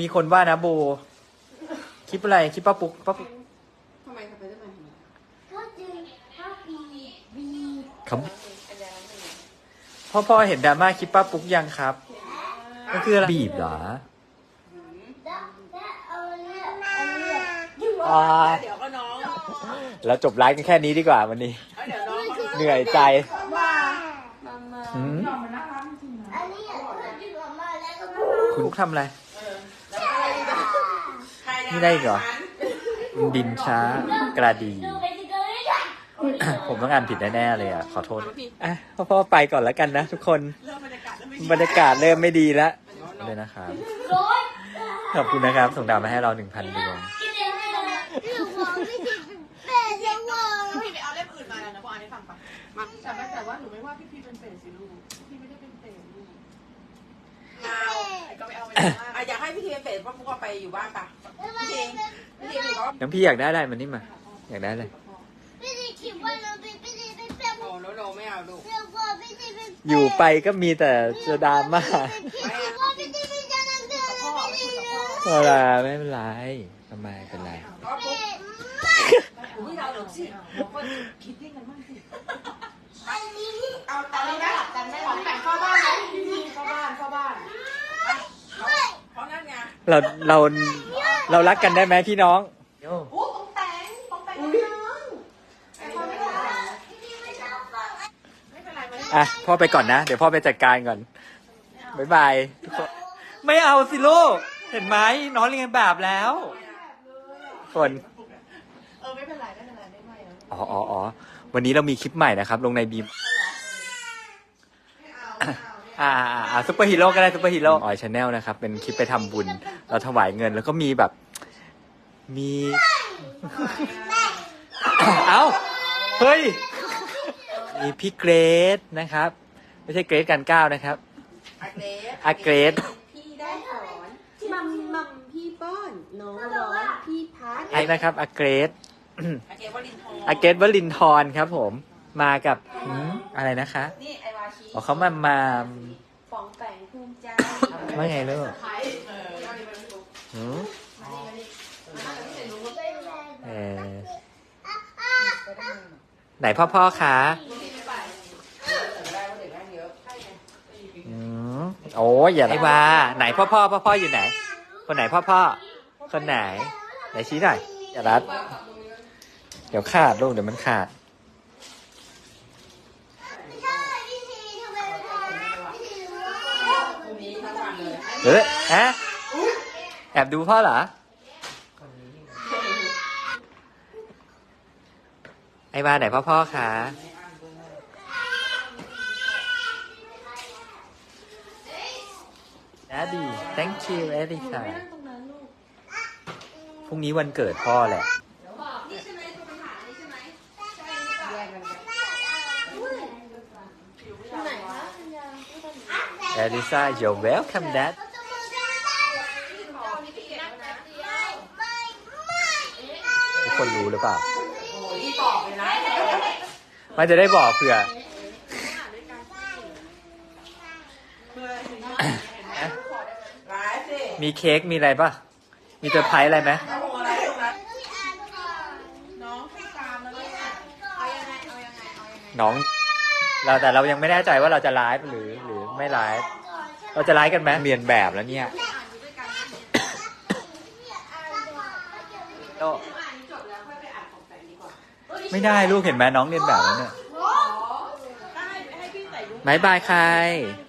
มีคนว่านะโบ คลิปอะไรคลิปป้าปุ๊กป้าปุ๊กทำไมสไปเดอร์แมก็จึงถ้าบีบีครับพ่อพ่อเห็นดราม่าคลิปป้าปุ๊กยังครับมันคืออะไรบีบเหรออ่าเดี๋ยวก็น้องแล้วจบไลฟ์กันแค่นี้ดีกว่าวันนี้ เดี๋ยวน้องเหนื่อยใจว่ามามาหืมอันนี้อะเลือดอยู่กับมคุณทำอะไร แล้วอะไรอีกอะใคร นี่ได้อีกเหรอ ดินช้ากระดี ผมต้องอ่านผิดแน่ๆเลยอะ ขอโทษ อะพ่อพ่อไปก่อนแล้วกันนะทุกคน บรรยากาศเริ่มไม่ดีแล้วเลยนะครับ ขอบคุณนะครับ ส่งดาวมาให้เราหนึ่งพันดวงกิดไม่ติดเป็นยังไงพี่ไปเอาเล่มอื่นมาแล้วนะบอกอันนี้ฟังปะมาแต่ว่าแต่ว่าหนูไม่ว่าพี่พีเป็นเปรตสิลูกพี่ไม่ได้เป็นเปรตลูกเอาก็ไปเอาไปเลยอะอยากให้พี่ทีเป็นเปรตเพราะพวกเราไปอยู่บ้านปะ พี่ทีพี่ทีอยู่กับน้องพี่อยากได้อะไรมันนี่มา อยากได้อะไรไม่ได้คิดว่าเราเป็นไม่ได้เป็นเป็นโอ้โนโนไม่เอาลูก เรื่องว่าไม่ได้เป็นอยู่ไปก็มีแต่จะดราม่าคิดว่าไม่ได้เป็นจะนั่งเดินไม่ได้เลยเอาล่ะไม่เป็นไรทำไมเป็นไร ก็ปุ๊บเป็นอุ้ยเราเดี๋ยวสิเราก็คิดยังกันบ้างสิอันนี้เอาเอาเลยนะของแต่งเข้าบ้านนะพี่ทีเข้าบ้านเข้าบ้านเพราะนั่นไงเราเรา เรารักกันได้ไหมพี่น้องอ้ต้องแต่งต้องแต่งน้องแต่งไม่ได้ไม่เป็นไรไหมอะพ่อไปก่อนนะ เดี๋ยวพ่อไปจัดการก่อนบ๊ายบายทุกคนไม่เอาสิลูก เห็นไหมน้องเรียนแบบแล้วคนเออไม่เป็นไรไม่เป็นไรไม่ไหวแล้วอ๋ออ๋ออ๋อวันนี้เรามีคลิปใหม่นะครับ ลงในบีมอ่าอ่าอ่าซุปเปอร์ฮีโร่ก็ได้ซุปเปอร์ฮีโร่ออยชาแนลนะครับ เป็นคลิปไปทำบุญ เราถวายเงินแล้วก็มีแบบ มี เอ้า เฮ้ย มีพี่เกรซนะครับ ไม่ใช่เกรซกันก้าวนะครับ อาเกรสอาเกรซพี่ได้สอนมัมมัมพี่ป้อนน้องร้อนพี่พัดไอ้นะครับอาเกรซอาเกรสวลินทองอาเกรซวลินทรครับผม มากับหืมอะไรนะคะนี่ไอวาชีอ๋อเขามามาฟองแปงภูมิใจ ว่าไงลูกใครเออ หืมเออไหนพ่อพ่อคะอะอืมโอ้ยอย่าไอ้วาไหนพ่อพ่อพ่อพ่ออยู่ไหน คนไหนพ่อพ่อ คนไหน ไหนชี้หน่อยอย่ารัด เดี๋ยวขาดลูกเดี๋ยวมันขาดเลยเฮ้ยฮะ แอบดูพ่อเหรอ ไอ้วาไหนพ่อพ่อคะ Daddy thank you เอลิซาพรุ่งนี้วันเกิดพ่อแหละนี่ใช่ไหมตัวปัญหานี่ใช่ไหมแยกกัน ไหนคะ เอลิซา you're welcome dad ทุก คนรู้หรือเปล่าโอ้ยตอบเลยนะมันจะได้บอกเผื่อไลฟ์สิมีเค้กมีอะไรป่ะ มีเซอร์ไพรส์อะไรไหมเอาอะไรตรงนั้นน้องให้ตามแล้วเนี่ยเอายังไงเอายังไงเอายังไงน้อง เราแต่เรายังไม่แน่ใจว่าเราจะไลฟ์หรือหรือไม่ไลฟ์เราจะไลฟ์กันไหมเรียนแบบแล้วเนี่ยโอ้ ไม่ได้ลูกเห็นไหมน้องเรียนแบบแล้วเนี่ยให้ให้พี่ใส่ยุ้งบายบายใคร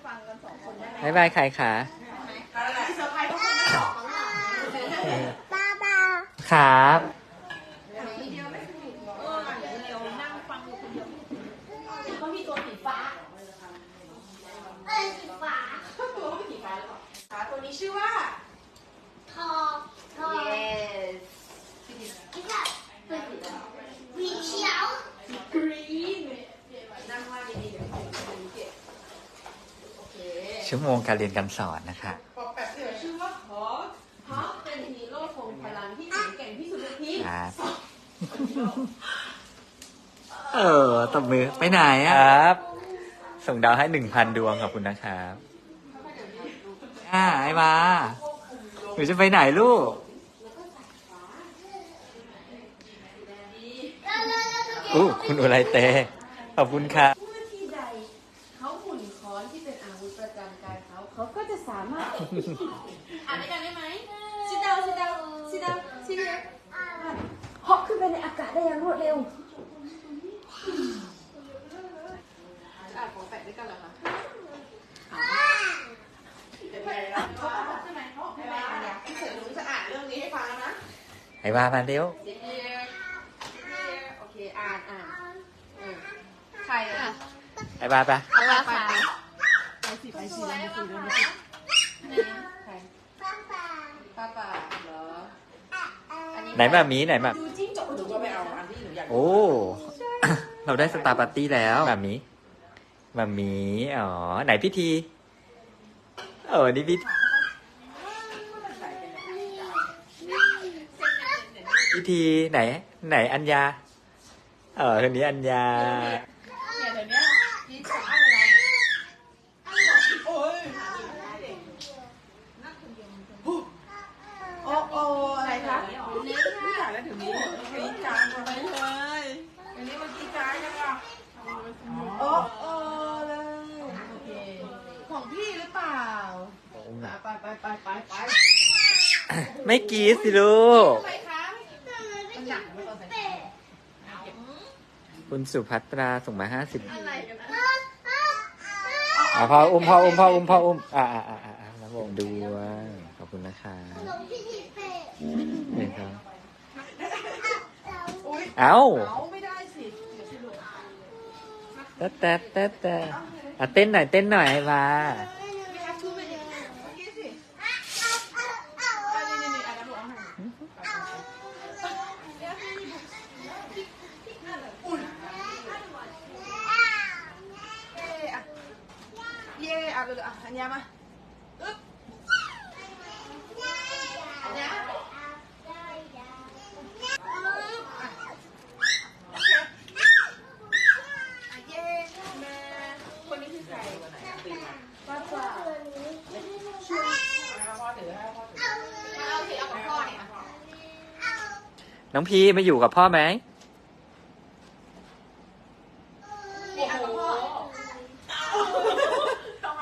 ฟังกันสองคนได้ไหมบายบายใครคะอะไรเซอร์ไพรส์เขาคงไม่บอกมั้งล่ะป้าป้าครับเออเดี๋ยวนั่งฟังอยู่คนเดียวเขามีตัวสีฟ้าเอ้ยสีฟ้าตัวเขาเป็นสีฟ้าหรือเปล่าขาตัวนี้ชื่อว่า ทอทอ yes ไม่ใช่เป็นสีเขียว green นั่งว่าดีๆเดี๋ยวผมเก็บโอเค ชั่วโมงการเรียนการสอนนะคะปอกแปะเสือชื่อว่าฮอสฮอสเป็นฮีโร่ทรงพลังที่แข็งแกร่งที่สุดในทีมครับ เออตบมือไปไหนอะครับ ส่งดาวให้หนึ่งพันดวงขอบคุณนะครับอ่าไอ้มานูจะไปไหนลูกอู้คุณอุไรเตขอบคุณค่ะเสามารถอ่านด้วยกันได้ไหม sit down sit down sit down sit here เหาะขึ้นไปในอากาศได้อย่างรวดเร็วอ่านของแปะด้วยกันเหรอคะเป็นไงล่ะใช่ไหมเขาบอกให้แม่อ่านเนี่ยพี่เสือหนูจะอ่านเรื่องนี้ให้ฟังแล้วนะไอ้ว่ามาเร็ว sit here sit here โอเคอ่านอ่านอืมใครอะไอ้ว่าปะไปไปไปไปสิไปสิเราไปคุยเรื่องนี้ ใครป้าป้าเหรออันนี้ไหนมามีไหนมาดูจิ้งจกหนูก็ไปเอาอันที่หนูอยากดูโอ้ เราได้สตาร์ปาร์ตี้แล้วมามีมามีอ๋อ ไหนพิธีเออนี่พิธีพิธีไหน ไหนอัญญาเออคนนี้อัญญา เนี่ยเดี๋ยวนี้พีชจะเอาอะไรโอ้ยโอ้โอ้อะไรคะนี่นี่ถ่ายแล้วถึงนี้กีจานไปเลยอันนี้มันกีจานยังอะโอ้โอ้เลยโอเคของพี่หรือเปล่าไปไปไปไปไป ไม่กรีดสิลูกไปคะมันหนักไม่ต้องใส่คุณสุภัตราส่งมาห้าสิบอะไรกันนะอะพ่ออุ้มพ่ออุ้มพ่ออุ้มพ่ออุ้มอ่าอ่าอ่าอ่าแล้วผมดูว่าขอบคุณนะคะนี่ครับอุ้ยเอ้าเอาไม่ได้สิเดี๋ยวสิลูกแต่แต่แต่แต่อะเต้นหน่อยเต้นหน่อยให้มา ไม่ฮัทชูไม่ได้เมื่อกี้สิอันนี้นี่นี่อันนั้นลูกเอาให้เย่อะ เย่อะเลยอะอันยามาอึ๊บอันยาอึ๊บอะโอเคนนี้คือใครป้าป้าพ่อถือให้พ่อถือเอาสิเอาของพ่อเนี่ยน้องพีมาอยู่กับพ่อไหม นี่เอาของพ่อทำไม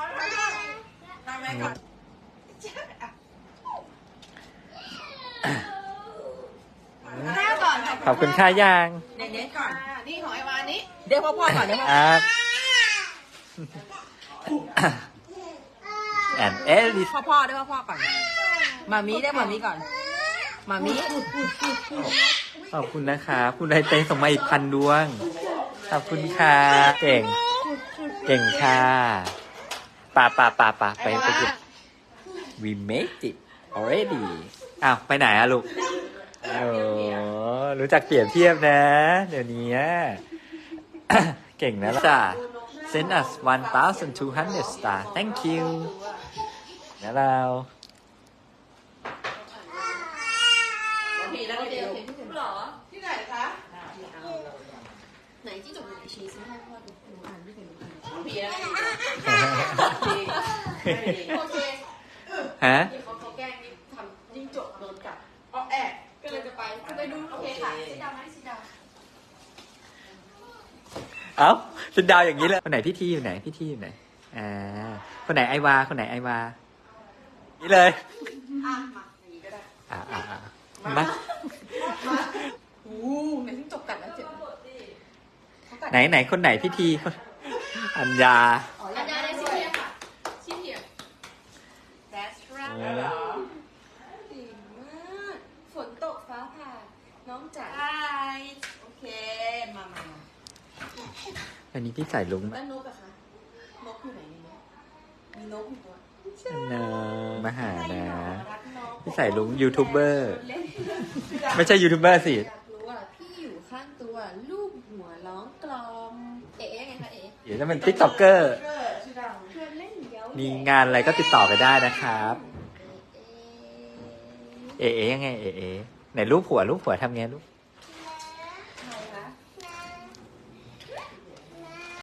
ทำไมก่อน ข้าวก่อน ขอบคุณค่าย่างเด็กๆก่อนนี่ของไอวานี้เดี๋ยวพ่อพ่อก่อนเดี๋ยวพ่ออะแอนเอลิสพ่อพ่อได้พ่อพ่อก่อนมามีได้มามีก่อนมามีขอบคุณนะคะคุณนายเต้ส่งมาอีกพันดวง ขอบคุณค่ะเก่ง เก่งค่ะป่าป่าป่าป่าไปไปกิน we made it already อ้าว ไปไหนอะลูกโอ้ รู้จักเปรียบเทียบนะ เดี๋ยวนี้เก่งนะจ้า send us 1,200 star thank you แล้วเราพีแล้วเดี๋ยวหรอ ที่ไหนคะ ไหนที่จบไหนชี้ซิให้พ่อดูหนูอ่านไม่เป็นหนูอ่านพีแล้วพีโอเคฮะ เขาเขาแกล้งนี่ทำยิ่งจบโดนกัด อ๋อแอบ ก็เลยจะไปจะไปดูโอเคค่ะสีดำไหมสีดำ เอ้าเป็นดาวอย่างนี้เลยคนไหนพี่ทีอยู่ไหนพี่ทีอยู่ไหนอ่าคนไหนไอวา คนไหนไอวา นี่เลยอะมาอย่างนี้ก็ได้อ่าอ่าอ่ามาอู้ในที่จบกัดแล้วเจ็บไหนไหนคนไหนพี่ทีคนอัญญาอันยาได้ชี้เทียค่ะชี้เทีย That's เอ right อเหรอ ดีมากฝนตกฟ้าผ่า น้องจ๋า ใช่โอเค มามา อันนี้พี่ใส่ลุงแล้วนกอะคะนกอยู่ไหนเนี่ยมีนกอยู่ตัวนะมาหานะ รักน้องพี่ใส่ลุงยูทูบเบอร์ เล่นไม่ใช่ยูทูบเบอร์สิ อยากรู้อะพี่อยู่ข้างตัวลูกหัวร้องกลอม เอ๊ะไงคะเอ๊ะเดี๋ยวจะเป็นติ๊กต็อกเกอร์ ชื่อดังเพื่อนเล่นเย้ามีงานอะไรก็ติดต่อไปได้นะครับ เอ๊ะเอ๋เอ๋ยังไง เอ๋เอ๋ไหนรูปผัวรูปผัวทำไงลูก